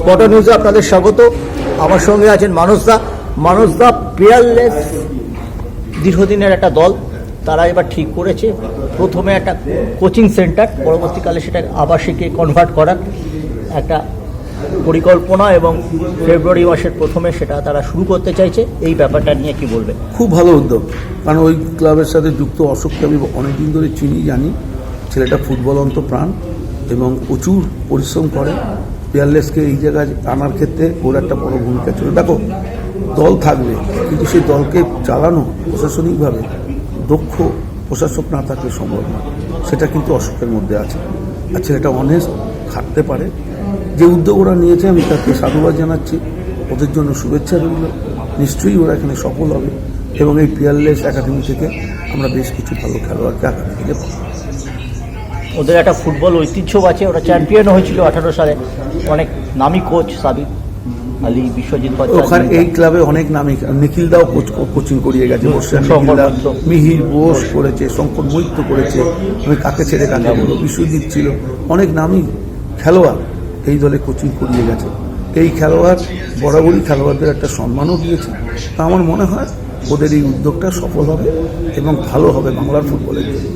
Spotter নিউজে আপনাদের স্বাগত। আমার সঙ্গে আছেন মানসদা মানসদা পেয়ারলেস দীর্ঘদিনের একটা দল। তারা এবার ঠিক করেছে। প্রথমে একটা কোচিং সেন্টার পরবর্তীকালে সেটা আবাসিকে কনভার্ট করার একটা পরিকল্পনা এবং ফেব্রুয়ারি মাসের প্রথমে সেটা তারা শুরু করতে চাইছে। এই ব্যাপারটা নিয়ে কি বলবে? খুব ভালো উদ্যোগ। কারণ ওই ক্লাবের সাথে যুক্ত অশোককে আমি অনেকদিন ধরে চিনি, জানি। ছেলেটা ফুটবল অন্ত প্রাণ এবং প্রচুর পরিশ্রম করে। পিয়ারলেসকে এই জায়গায় আনার ক্ষেত্রে ওর একটা বড় ভূমিকা ছিল। দেখো, দল থাকবে, কিন্তু সেই দলকে চালানো প্রশাসনিকভাবে দক্ষ প্রশাসক না থাকলে সম্ভব না। সেটা কিন্তু অশোকের মধ্যে আছে। আর ছেলেটা অনেস্ট থাকতে পারে। যে উদ্যোগ ওরা নিয়েছে, আমি তাকে সাধুবাদ জানাচ্ছি। ওদের জন্য শুভেচ্ছা রইল। নিশ্চয়ই ওরা এখানে সফল হবে। এবং এই পিয়ারলেস একাডেমি থেকে আমরা বেশ কিছু ভালো খেলোয়াড়কে আগামী থেকে পাবো ওদের একটা ফুটবল ঐতিহ্য আছে ওরা চ্যাম্পিয়ন হয়েছিল আঠারো সালে। অনেক নামি কোচ সাবিক আলী বিশ্বজিৎ ওখানে এই ক্লাবে অনেক নামী নিখিল দাও কোচ করিয়ে গেছে। মিহির বোস করেছে শঙ্কর মৈত্র করেছে আমি কাকে ছেড়ে কাকে বলব? বিশ্বজিৎ ছিল। অনেক নামী খেলোয়াড় এই দলে কোচিং করিয়ে গেছে। এই খেলোয়াড় বরাবরই খেলোয়াড়দের একটা সম্মানও দিয়েছে। তা আমার মনে হয় ওদের এই উদ্যোগটা সফল হবে এবং ভালো হবে বাংলার ফুটবলের জন্য